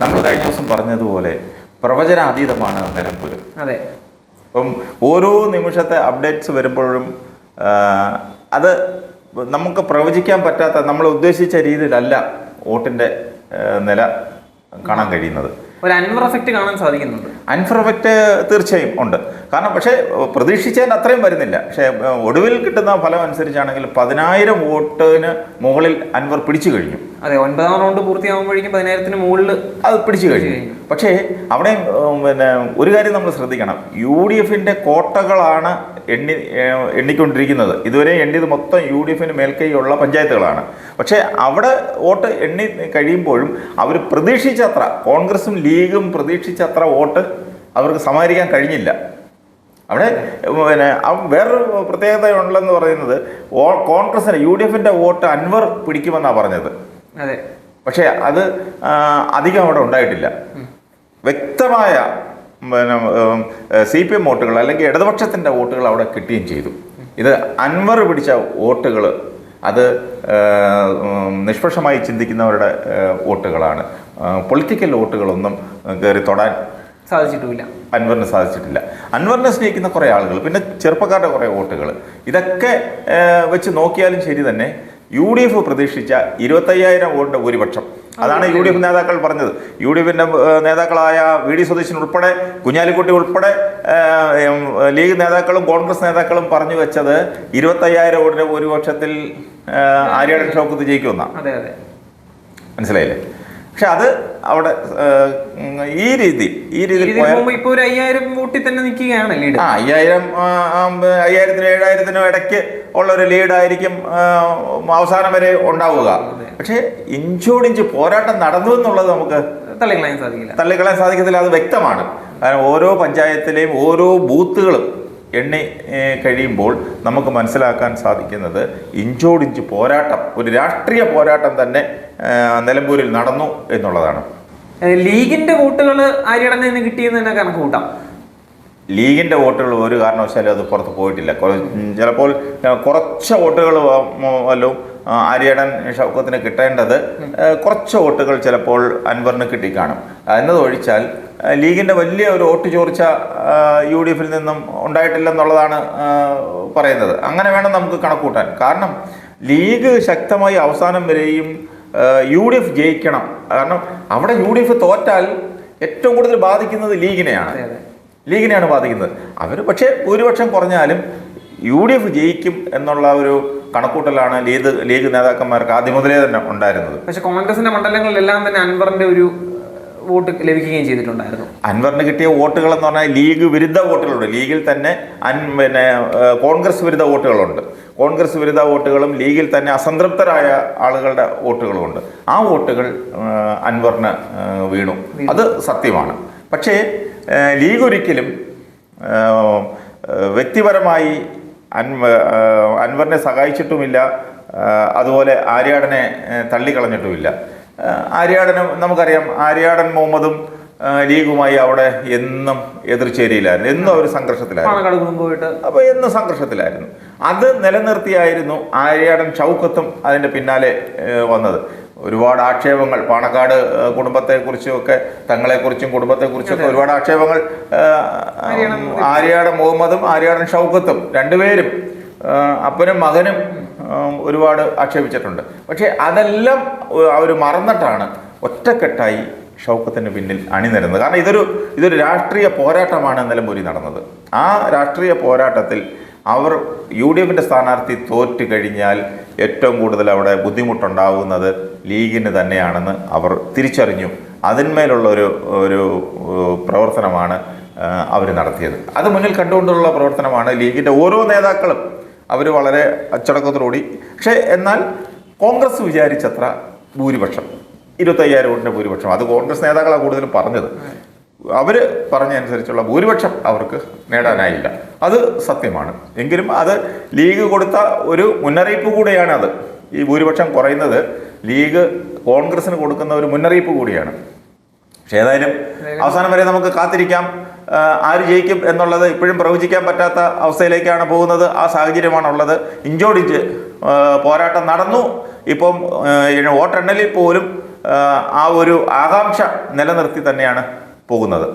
നമ്മൾ കഴിഞ്ഞ ദിവസം പറഞ്ഞതുപോലെ പ്രവചനാതീതമാണ് നിലമ്പൂർ. അതെ. അപ്പം ഓരോ നിമിഷത്തെ അപ്ഡേറ്റ്സ് വരുമ്പോഴും അത് നമുക്ക് പ്രവചിക്കാൻ പറ്റാത്ത നമ്മൾ ഉദ്ദേശിച്ച രീതിയിലല്ല വോട്ടിന്റെ നില കാണാൻ കഴിയുന്നത്. ഒരു അൻവർ കാണാൻ സാധിക്കുന്നുണ്ട്. അൻഫർ എഫക്റ്റ് തീർച്ചയായും ഉണ്ട്. കാരണം പക്ഷേ പ്രതീക്ഷിച്ചതിന് അത്രയും വരുന്നില്ല. പക്ഷേ ഒടുവിൽ കിട്ടുന്ന ഫലം അനുസരിച്ചാണെങ്കിൽ പതിനായിരം വോട്ടിന് മുകളിൽ അൻവർ പിടിച്ചു കഴിഞ്ഞു. അതെ ഒൻപതാം റൗണ്ട് പൂർത്തിയാകുമ്പോഴേക്കും പതിനായിരത്തിന് മുകളിൽ അത് പിടിച്ചു കഴിഞ്ഞു. പക്ഷേ അവിടെ പിന്നെ ഒരു കാര്യം നമ്മൾ ശ്രദ്ധിക്കണം. യു ഡി എഫിന്റെ കോട്ടകളാണ് എണ്ണി എണ്ണിക്കൊണ്ടിരിക്കുന്നത്. ഇതുവരെ എണ്ണിയത് മൊത്തം യു ഡി എഫിന് മേൽക്കൈയുള്ള പഞ്ചായത്തുകളാണ്. പക്ഷേ അവിടെ വോട്ട് എണ്ണി കഴിയുമ്പോഴും അവർ പ്രതീക്ഷിച്ചത്ര കോൺഗ്രസും ലീഗും പ്രതീക്ഷിച്ചത്ര വോട്ട് അവർക്ക് സമാഹരിക്കാൻ കഴിഞ്ഞില്ല. അവിടെ പിന്നെ വേറൊരു പ്രത്യേകത ഉണ്ടെന്ന് പറയുന്നത് കോൺഗ്രസിന് യു ഡി എഫിന്റെ വോട്ട് അൻവർ പിടിക്കുമെന്നാണ് പറഞ്ഞത്. അതെ. പക്ഷേ അത് അധികം അവിടെ ഉണ്ടായിട്ടില്ല. വ്യക്തമായ പിന്നെ സി പി എം വോട്ടുകൾ അല്ലെങ്കിൽ ഇടതുപക്ഷത്തിന്റെ വോട്ടുകൾ അവിടെ കിട്ടുകയും ചെയ്തു. ഇത് അൻവർ പിടിച്ച വോട്ടുകൾ അത് നിഷ്പക്ഷമായി ചിന്തിക്കുന്നവരുടെ വോട്ടുകളാണ്. പൊളിറ്റിക്കൽ വോട്ടുകളൊന്നും കയറി തൊടാൻ സാധിച്ചിട്ടുമില്ല. അൻവറിന് സാധിച്ചിട്ടില്ല. അൻവറിനെ സ്നേഹിക്കുന്ന കുറേ ആളുകൾ പിന്നെ ചെറുപ്പക്കാരുടെ കുറേ വോട്ടുകൾ. ഇതൊക്കെ വെച്ച് നോക്കിയാലും ശരി തന്നെ യു ഡി എഫ് പ്രതീക്ഷിച്ച ഇരുപത്തയ്യായിരം വോട്ടിന്റെ ഭൂരിപക്ഷം. അതാണ് യു ഡി എഫ് നേതാക്കൾ പറഞ്ഞത്. യു ഡി എഫിന്റെ നേതാക്കളായ വി ഡി സതീശൻ ഉൾപ്പെടെ കുഞ്ഞാലിക്കുട്ടി ഉൾപ്പെടെ ലീഗ് നേതാക്കളും കോൺഗ്രസ് നേതാക്കളും പറഞ്ഞു വെച്ചത് ഇരുപത്തയ്യായിരം വോട്ടിന്റെ ഭൂരിപക്ഷത്തിൽ ആര്യാടൻ ഷൗക്കത്ത് ജയിക്കുമെന്നാണ് മനസ്സിലായില്ലേ? പക്ഷെ അത് അവിടെ ഈ രീതി ഈ രീതിയിൽ ഇപ്പോൾ ഇപ്പൊ ഒരു അയ്യായിരം വോട്ടിൽ തന്നെ നിൽക്കുകയാണ് ആ അയ്യായിരം അയ്യായിരത്തിനും ഏഴായിരത്തിനും ഇടയ്ക്ക് ഉള്ള ഒരു ലീഡായിരിക്കും അവസാനം വരെ ഉണ്ടാവുക. പക്ഷേ ഇഞ്ചോടിഞ്ച് പോരാട്ടം നടന്നു എന്നുള്ളത് നമുക്ക് തള്ളിക്കളയാൻ സാധിക്കില്ല. തള്ളിക്കളയാൻ സാധിക്കത്തില്ല അത് വ്യക്തമാണ്. കാരണം ഓരോ പഞ്ചായത്തിലെയും ഓരോ ബൂത്തുകളും എണ്ണി കഴിയുമ്പോൾ നമുക്ക് മനസ്സിലാക്കാൻ സാധിക്കുന്നത് ഇഞ്ചോടിഞ്ച് പോരാട്ടം ഒരു രാഷ്ട്രീയ പോരാട്ടം തന്നെ നിലമ്പൂരിൽ നടന്നു എന്നുള്ളതാണ്. ലീഗിന്റെ വോട്ടുകൾ ആര്യടനെ നിന്ന് കിട്ടിയെന്ന് തന്നെ കണക്ക് കൂട്ടാം ലീഗിന്റെ വോട്ടുകൾ ഒരു കാരണവശാലും അത് പുറത്ത് പോയിട്ടില്ല. ചിലപ്പോൾ കുറച്ച് വോട്ടുകൾ വല്ലതും ആര്യടൻ ഷൗക്കത്തിന് കിട്ടേണ്ടത് കുറച്ച് വോട്ടുകൾ ചിലപ്പോൾ അൻവറിന് കിട്ടിക്കാണും എന്നതൊഴിച്ചാൽ ലീഗിന്റെ വലിയ ഒരു വോട്ട് ചോർച്ച യു ഡി എഫിൽ നിന്നും ഉണ്ടായിട്ടില്ലെന്നുള്ളതാണ് പറയുന്നത്. അങ്ങനെ വേണം നമുക്ക് കണക്കൂട്ടാൻ. കാരണം ലീഗ് ശക്തമായി അവസാനം വരെയും യു ഡി എഫ് ജയിക്കണം. കാരണം അവിടെ യു ഡി എഫ് തോറ്റാൽ ഏറ്റവും കൂടുതൽ ബാധിക്കുന്നത് ലീഗിനെയാണ്. ലീഗിനെയാണ് ബാധിക്കുന്നത്. അവർ പക്ഷേ ഭൂരിപക്ഷം കുറഞ്ഞാലും യു ഡി എഫ് ജയിക്കും എന്നുള്ള ഒരു കണക്കൂട്ടലാണ് ലീഗ് ലീഗ് നേതാക്കന്മാർക്ക് ആദ്യം മുതലേ തന്നെ ഉണ്ടായിരുന്നത്. പക്ഷേ കോൺഗ്രസിന്റെ മണ്ഡലങ്ങളിലെല്ലാം തന്നെ അൻവറിന്റെ ഒരു വോട്ട് ലഭിക്കുകയും ചെയ്തിട്ടുണ്ടായിരുന്നു. അൻവറിന് കിട്ടിയ വോട്ടുകൾ എന്ന് പറഞ്ഞാൽ ലീഗ് വിരുദ്ധ വോട്ടുകളുണ്ട്. ലീഗിൽ തന്നെ അൻ പിന്നെ കോൺഗ്രസ് വിരുദ്ധ വോട്ടുകളുണ്ട്. കോൺഗ്രസ് വിരുദ്ധ വോട്ടുകളും ലീഗിൽ തന്നെ അസംതൃപ്തരായ ആളുകളുടെ വോട്ടുകളുമുണ്ട്. ആ വോട്ടുകൾ അൻവറിന് വീണു. അത് സത്യമാണ്. പക്ഷേ ലീഗ് ഒരിക്കലും വ്യക്തിപരമായി അൻവ അൻവറിനെ സഹായിച്ചിട്ടുമില്ല അതുപോലെ ആര്യാടനെ തള്ളിക്കളഞ്ഞിട്ടുമില്ല. ആര്യാടനും നമുക്കറിയാം ആര്യാടൻ മുഹമ്മദും ലീഗുമായി അവിടെ എന്നും എതിർചേരിയിലായിരുന്നു. എന്നും അവർ സംഘർഷത്തിലായിരുന്നു. അപ്പോൾ എന്നും സംഘർഷത്തിലായിരുന്നു. അത് നിലനിർത്തിയായിരുന്നു ആര്യാടൻ ചൗക്കത്തും അതിന്റെ പിന്നാലെ വന്നത്. ഒരുപാട് ആക്ഷേപങ്ങൾ പാണക്കാട് കുടുംബത്തെക്കുറിച്ചുമൊക്കെ തങ്ങളെക്കുറിച്ചും കുടുംബത്തെക്കുറിച്ചും ഒക്കെ ഒരുപാട് ആക്ഷേപങ്ങൾ ആര്യാടൻ മുഹമ്മദും ആര്യാടൻ ഷൗക്കത്തും രണ്ടുപേരും അപ്പനും മകനും ഒരുപാട് ആക്ഷേപിച്ചിട്ടുണ്ട്. പക്ഷേ അതെല്ലാം അവർ മറന്നിട്ടാണ് ഒറ്റക്കെട്ടായി ഷൗക്കത്തിന് പിന്നിൽ അണിനിരുന്നത്. കാരണം ഇതൊരു ഇതൊരു രാഷ്ട്രീയ പോരാട്ടമാണ് നിലമ്പൂരി നടന്നത്. ആ രാഷ്ട്രീയ പോരാട്ടത്തിൽ അവർ യു ഡി എഫിന്റെ സ്ഥാനാർത്ഥി തോറ്റു കഴിഞ്ഞാൽ ഏറ്റവും കൂടുതൽ അവിടെ ബുദ്ധിമുട്ടുണ്ടാവുന്നത് ലീഗിന് തന്നെയാണെന്ന് അവർ തിരിച്ചറിഞ്ഞു. അതിന്മേലുള്ള ഒരു ഒരു പ്രവർത്തനമാണ് അവർ നടത്തിയത്. അത് മുന്നിൽ കണ്ടുകൊണ്ടുള്ള പ്രവർത്തനമാണ് ലീഗിന്റെ ഓരോ നേതാക്കളും. അവർ വളരെ അച്ചടക്കത്തോടുകൂടി. പക്ഷേ എന്നാൽ കോൺഗ്രസ് വിചാരിച്ചത്ര ഭൂരിപക്ഷം. ഇരുപത്തയ്യായിരം വോട്ടിന്റെ ഭൂരിപക്ഷം. അത് കോൺഗ്രസ് നേതാക്കളാണ് കൂടുതലും പറഞ്ഞത്. അവർ പറഞ്ഞതനുസരിച്ചുള്ള ഭൂരിപക്ഷം അവർക്ക് നേടാനായില്ല. അത് സത്യമാണ്. എങ്കിലും അത് ലീഗ് കൊടുത്ത ഒരു മുന്നറിയിപ്പ് കൂടെയാണ് അത്. ഈ ഭൂരിപക്ഷം കുറയുന്നത് ലീഗ് കോൺഗ്രസിന് കൊടുക്കുന്ന ഒരു മുന്നറിയിപ്പ് കൂടിയാണ്. പക്ഷേ ഏതായാലും അവസാനം വരെ നമുക്ക് കാത്തിരിക്കാം. ആര് ജയിക്കും എന്നുള്ളത് ഇപ്പോഴും പ്രവചിക്കാൻ പറ്റാത്ത അവസ്ഥയിലേക്കാണ് പോകുന്നത്. ആ സാഹചര്യമാണുള്ളത്. ഇഞ്ചോടിഞ്ച് പോരാട്ടം നടന്നു. ഇപ്പം വോട്ടെണ്ണലിൽ പോലും ആ ഒരു ആകാംക്ഷ നിലനിർത്തി തന്നെയാണ് പോകുന്നത്.